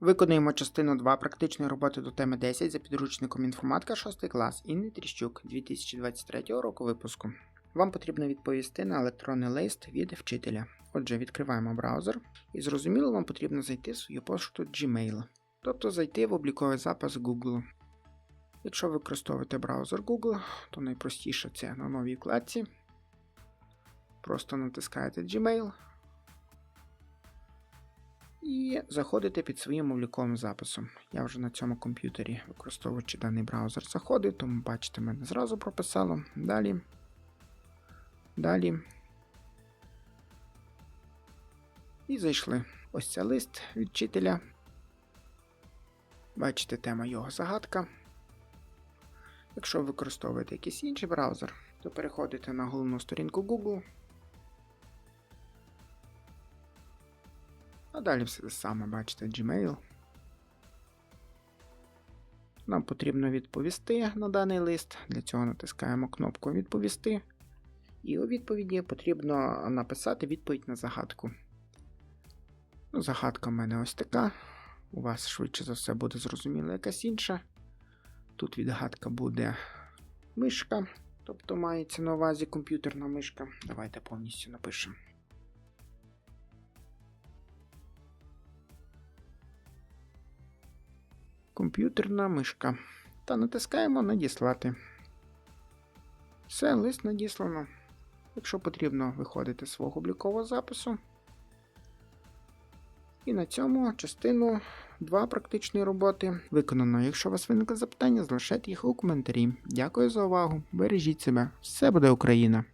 Виконуємо частину 2 практичної роботи до теми 10 за підручником інформатика 6 клас Інни Тріщук 2023 року випуску. Вам потрібно відповісти на електронний лист від вчителя. Отже, відкриваємо браузер і зрозуміло, вам потрібно зайти в свою пошту Gmail, тобто зайти в обліковий запис Google. Якщо ви використовуєте браузер Google, то найпростіше це на новій вкладці. Просто натискаєте Gmail і заходите під своїм обліковим записом. Я вже на цьому комп'ютері, використовуючи даний браузер, заходив, тому бачите, мене зразу прописало. Далі. Далі. І зайшли. Ось це лист від вчителя. Бачите, тема його загадка. Якщо ви використовуєте якийсь інший браузер, то переходите на головну сторінку Google. А далі все те саме, бачите, Gmail. Нам потрібно відповісти на даний лист. Для цього натискаємо кнопку Відповісти. І у відповіді потрібно написати відповідь на загадку. Ну, Загадка в мене ось така. У вас швидше за все буде зрозуміло якась інша. Тут відгадка буде мишка, тобто мається на увазі комп'ютерна мишка. Давайте повністю напишемо. Комп'ютерна мишка. Та натискаємо Надіслати. Все, лист надіслано. Якщо потрібно, виходите з свого облікового запису. І на цьому частину 2 практичної роботи виконано. Якщо у вас виникли запитання, залишайте їх у коментарі. Дякую за увагу. Бережіть себе. Все буде Україна!